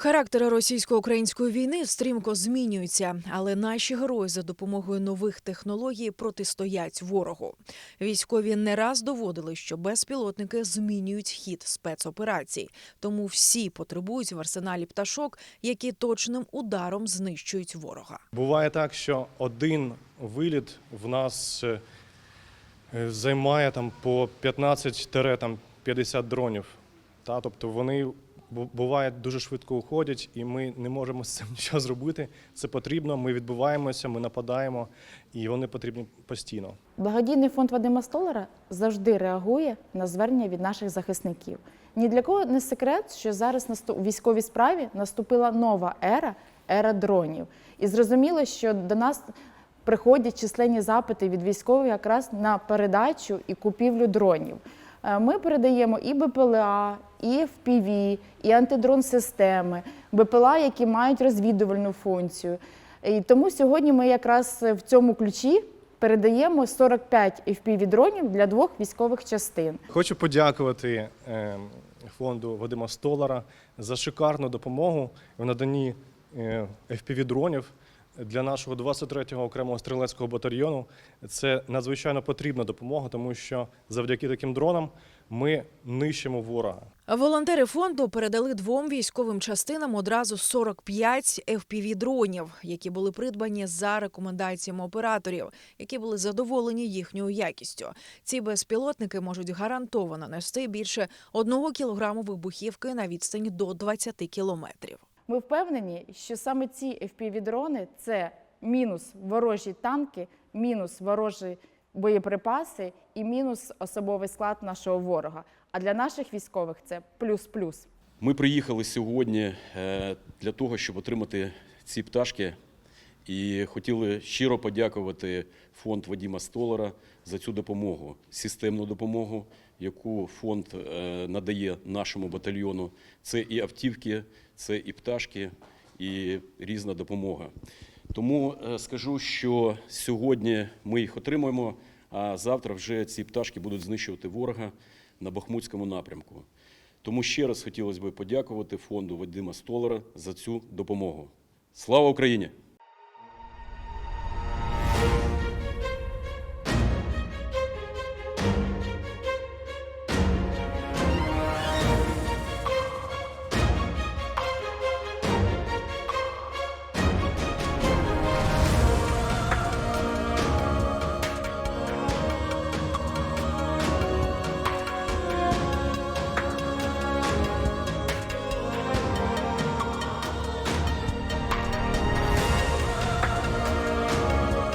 Характери російсько-української війни стрімко змінюються, але наші герої за допомогою нових технологій протистоять ворогу. Військові не раз доводили, що безпілотники змінюють хід спецоперацій, тому всі потребують в арсеналі пташок, які точним ударом знищують ворога. Буває так, що один виліт в нас е, займає там по 15-50 дронів. Та, тобто вони буває дуже швидко уходять, і ми не можемо з цим нічого зробити. Це потрібно. Ми відбиваємося, ми нападаємо, і вони потрібні постійно. Благодійний фонд Вадима Столара завжди реагує на звернення від наших захисників. Ні для кого не секрет, що зараз у військовій справі наступила нова ера ера дронів. І зрозуміло, що до нас приходять численні запити від військових якраз на передачу і купівлю дронів. Е, Ми передаємо і БПЛА, і FPV, і антидрон-системи, БПЛА, які мають розвідувальну функцію. І тому сьогодні ми якраз в цьому ключі передаємо 45 FPV-дронів для двох військових частин. Хочу подякувати е, фонду Вадима Столара за шикарну допомогу в наданні е, FPV-дронів для нашого 23-го окремого стрілецького батальйону. Це надзвичайно потрібна допомога, тому що завдяки таким дронам ми нищимо ворога. Волонтери фонду передали двом військовим частинам одразу 45 FPV-дронів, які були придбані за рекомендаціями операторів, які були задоволені їхньою якістю. Ці безпілотники можуть гарантовано нести більше одного кілограму вибухівки на відстані до 20 кілометрів. Ми впевнені, що саме ці FPV-дрони – це мінус ворожі танки, мінус ворожі боєприпаси і мінус особовий склад нашого ворога. А для наших військових це плюс-плюс. Ми приїхали сьогодні е, для того, щоб отримати ці пташки, і хотіли щиро подякувати фонд Вадима Столара за цю допомогу, системну допомогу, яку фонд е, надає нашому батальйону. Це і автівки, це і пташки, і різна допомога. Тому е, скажу, що сьогодні ми їх отримуємо, а завтра вже ці пташки будуть знищувати ворога на Бахмутському напрямку. Тому ще раз хотілося б подякувати фонду Вадима Столара за цю допомогу. Слава Україні!